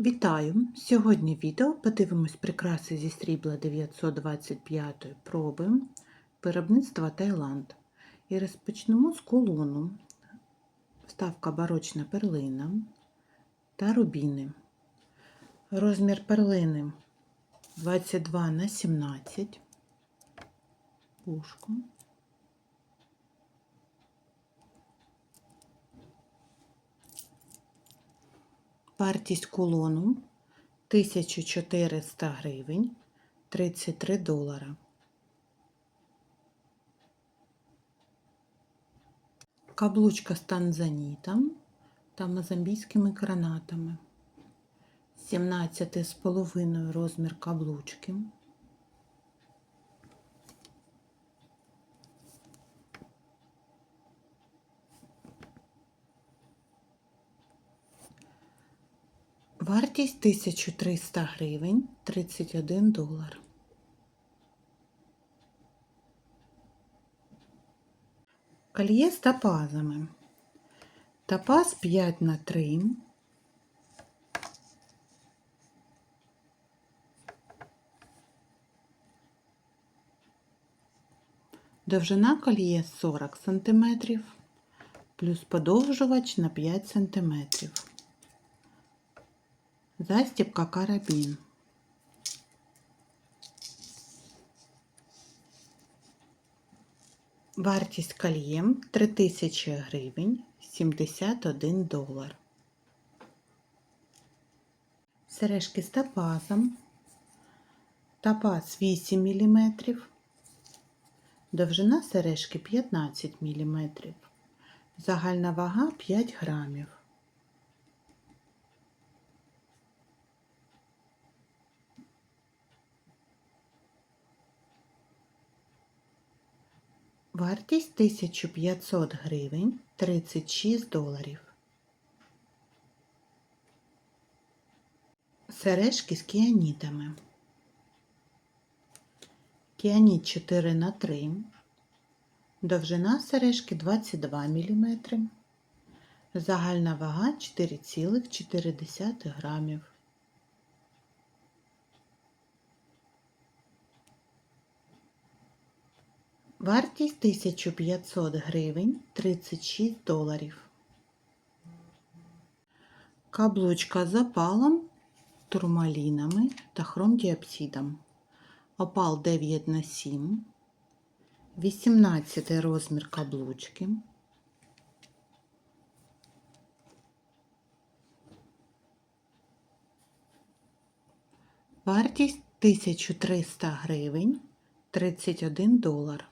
Вітаю! Сьогодні відео подивимось прикраси зі срібла 925 проби виробництва Таїланд. І розпочнемо з колону. Вставка барочна перлина та рубіни. Розмір перлини 22 на 17 пушку. Вартість кулону 1400 гривень 33 долара. Каблучка з танзанітом та мозамбійськими гранатами. 17,5 розмір каблучки. Вартість 1300 гривень 31 долар. Кольє з топазами. Топаз 5 на 3. Довжина кольє 40 см, плюс подовжувач на 5 см. Застібка карабін. Вартість кольє 3000 гривень 71 долар. Сережки з топазом. Топаз 8 мм. Довжина сережки 15 мм. Загальна вага 5 грамів. Вартість 1500 гривень 36 доларів. Сережки з кіанітами. Кіаніт 4 на 3. Довжина сережки 22 мм. Загальна вага 4,4 грамів. Вартість 1500 гривень 36 доларів. Каблучка з опалом, турмалінами та хромдіапсидом. Опал 9 на 7, 18 розмір каблучки. Вартість 1300 гривень 31 долар.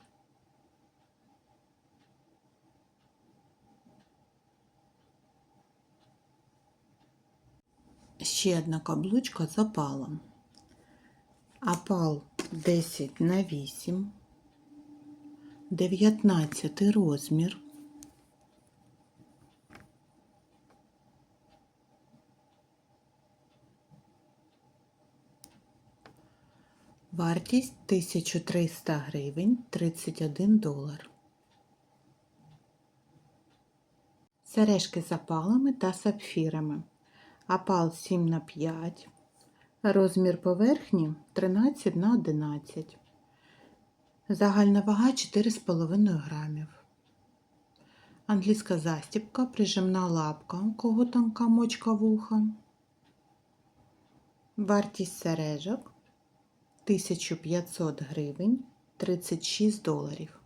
Ще одна каблучка з опалом. Опал 10 на 8, 19 розмір. Вартість 1300 гривень 31 долар. Сережки з опалами та сапфірами. Опал 7 на 5. Розмір поверхні 13 на 11. Загальна вага 4,5 грамів. Англійська застібка, прижимна лапка, кого тонка мочка вуха. Вартість сережок 1500 гривень 36 доларів.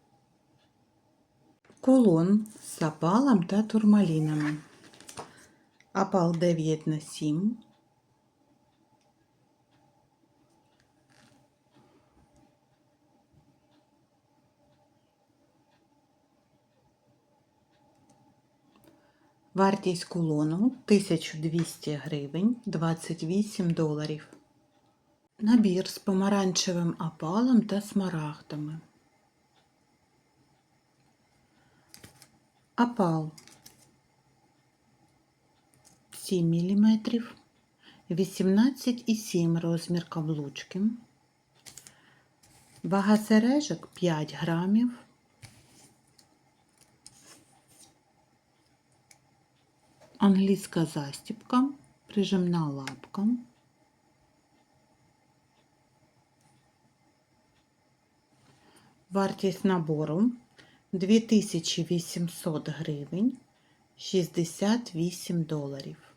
Колон з опалом та турмалінами. Опал 9 на 7. Вартість кулону 1200 гривень 28 доларів. Набір з помаранчевим опалом та смарагдами. Опал 7 мм, 18,7 розмір каблучки. Вага сережок 5 грамів. Англійська застібка прижимна лапка. Вартість набору 2800 гривень 68 доларів.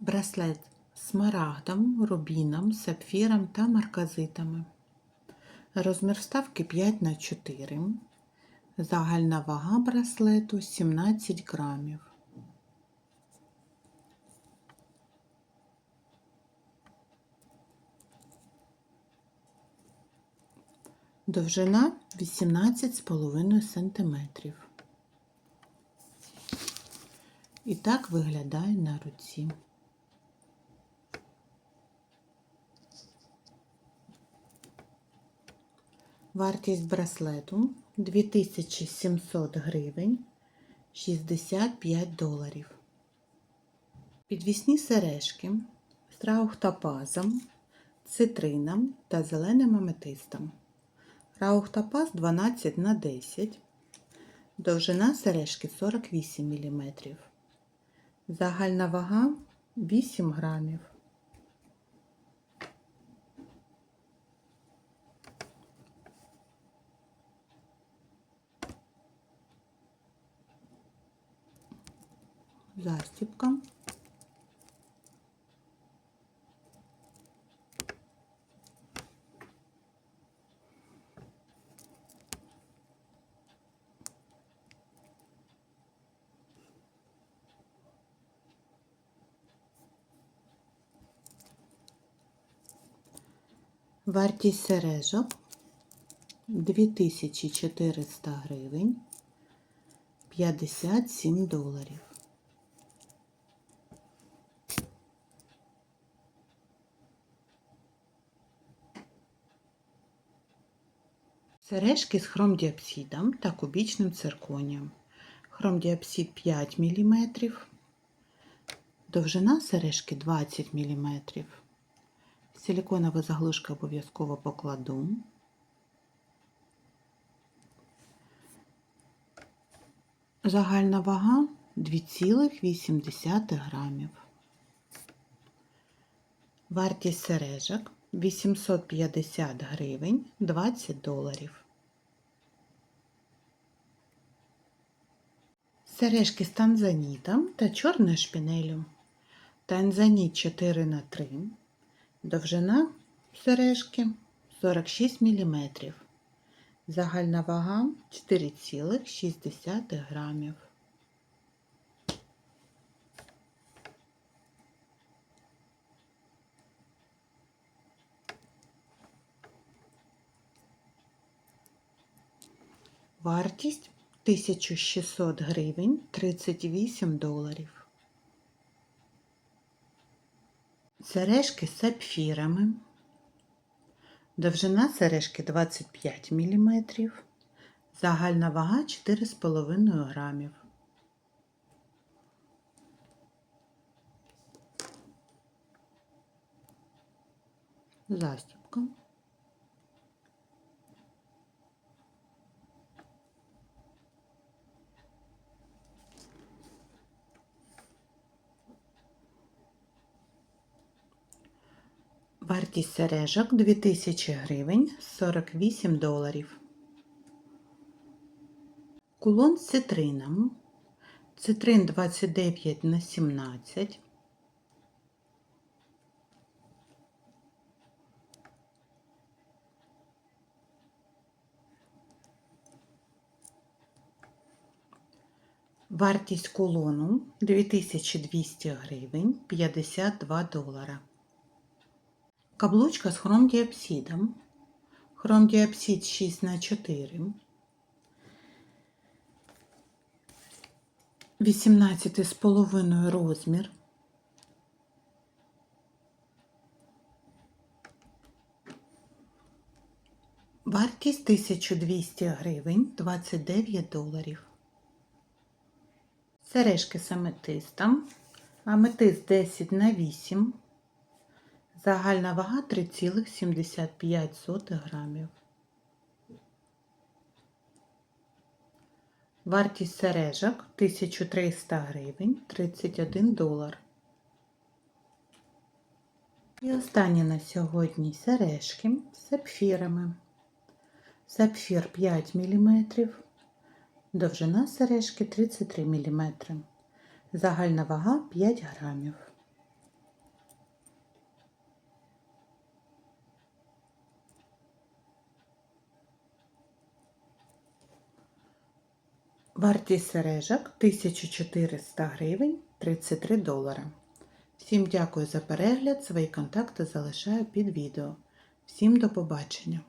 Браслет смарагдом, рубіном, сапфіром та марказитами. Розмір вставки 5 на 4. Загальна вага браслету 17 грамів. Довжина 18,5 см. І так виглядає на руці. Вартість браслету 2700 гривень 65 доларів. Підвісні сережки з раухтопазом, цитрином та зеленим аметистом. Раухтопаз 12 на 10, довжина сережки 48 мм. Загальна вага 8 грамів. Застібка. Вартість сережок 2400 гривень 57 доларів. Сережки з хромдіапсидом та кубічним цирконієм. Хромдіапсид 5 мм, довжина сережки 20 мм. Силиконові заглушки обов'язково покладу. Загальна вага 2,8 грамів. Вартість сережок 850 гривень 20 доларів. Сережки з танзанітом та чорною шпінелю. Танзаніт 4 на 3 Довжина сережки 46 мм. Загальна вага 4,6 грамів. Вартість 1600 гривень 38 доларів. Сережки з сапфірами. Довжина сережки 25 мм. Загальна вага 4,5 грамів. Застібка. Вартість сережок 2000 гривень 48 доларів. Кулон з цитрином. Цитрин 29 на 17. Вартість кулону 2200 гривень 52 долара. Каблучка з хромдіапсидом. Хромдіапсид 6 на 4 18,5 розмір. Вартість 1200 гривень 29 доларів. Сережки з аметистом. Аметист 10 на 8 Загальна вага 3,75 грамів. Вартість сережок 1300 гривень 31 долар. І останні на сьогодні сережки з сапфірами. Сапфір 5 мм, довжина сережки 33 мм. Загальна вага 5 грамів. Вартість сережок 1400 гривень 33 долари. Всім дякую за перегляд. Свої контакти залишаю під відео. Всім до побачення!